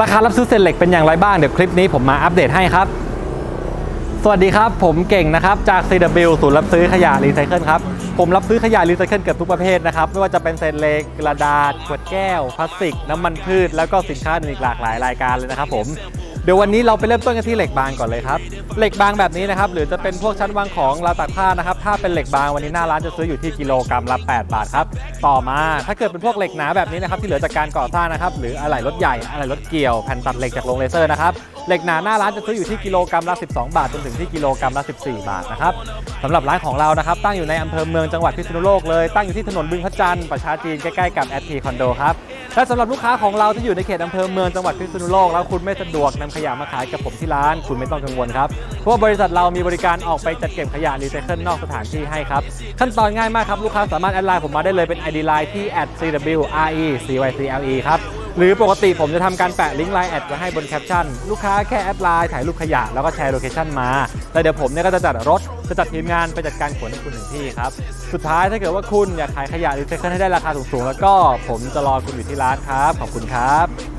ราคารับซื้อเศษเหล็กเป็นอย่างไรบ้างเดี๋ยวคลิปนี้ผมมาอัปเดตให้ครับ สวัสดีครับผมเก่งนะครับจาก CW ศูนย์รับซื้อขยะรีไซเคิลครับผมรับซื้อขยะรีไซเคิลเกือบทุกประเภทนะครับไม่ว่าจะเป็นเศษเหล็กกระดาษขวดแก้วพลาสติก น้ำมันพืช แล้วก็สินค้าอื่นอีกหลากหลายรายการเลยนะครับผม เดี๋ยววันนี้เราไปเริ่มต้นกันที่เหล็กบางก่อนเลยครับ เหล็กบางแบบนี้นะครับ หรือจะเป็นพวกชั้นวางของราวตากผ้านะครับ ถ้าเป็นเหล็กบางวันนี้หน้าร้านจะซื้ออยู่ที่กิโลกรัมละ 8 บาทครับ ต่อมาถ้าเกิดเป็นพวกเหล็กหนาแบบนี้นะครับที่เหลือจากการก่อสร้างนะครับ หรืออะไหล่รถใหญ่อะไหล่รถเกี่ยวแผ่นตัดเหล็กจากโรงเลเซอร์นะครับ เหล็กหนาหน้าร้านจะซื้ออยู่ที่กิโลกรัมละ 12 บาทจนถึงที่กิโลกรัมละ 14 บาทนะครับสำหรับร้านของเรานะครับตั้งอยู่ในอำเภอเมืองจังหวัดพิษณุโลกเลยตั้งอยู่ที่ถนนบึงพระจันทร์ประชาจีนใกล้ๆกับแอทีคอนโดครับ และสำหรับลูกค้าของเราที่อยู่ในเขตอำเภอเมืองจังหวัดพิษณุโลกแล้วคุณไม่สะดวกนำขยะมาขายกับผมที่ร้าน คุณไม่ต้องกังวลครับเพราะว่าบริษัทเรามีบริการออกไปจัดเก็บขยะรีไซเคิลนอกสถานที่ให้ครับขั้นตอนง่ายมากครับลูกค้าสามารถแอดไลน์ผมมาได้เลยเป็น ID Line ที่ @cwrecycle ครับ หรือปกติผมจะทำการแปะลิงก์ไลน์แอดไว้ให้บนแคปชั่น ลูกค้าแค่แอดไลน์ถ่ายรูปขยะแล้วก็แชร์โลเคชั่นมาแล้วเดี๋ยวผมเนี่ยก็จะจัดรถ จะจัดทีมงานไปจัดการขนให้คุณถึงที่ครับ สุดท้ายถ้าเกิดว่าคุณอยากขายขยะรีไซเคิลให้ได้ราคาสูงๆ แล้วก็ผมจะรอคุณอยู่ที่ร้านครับ ขอบคุณครับ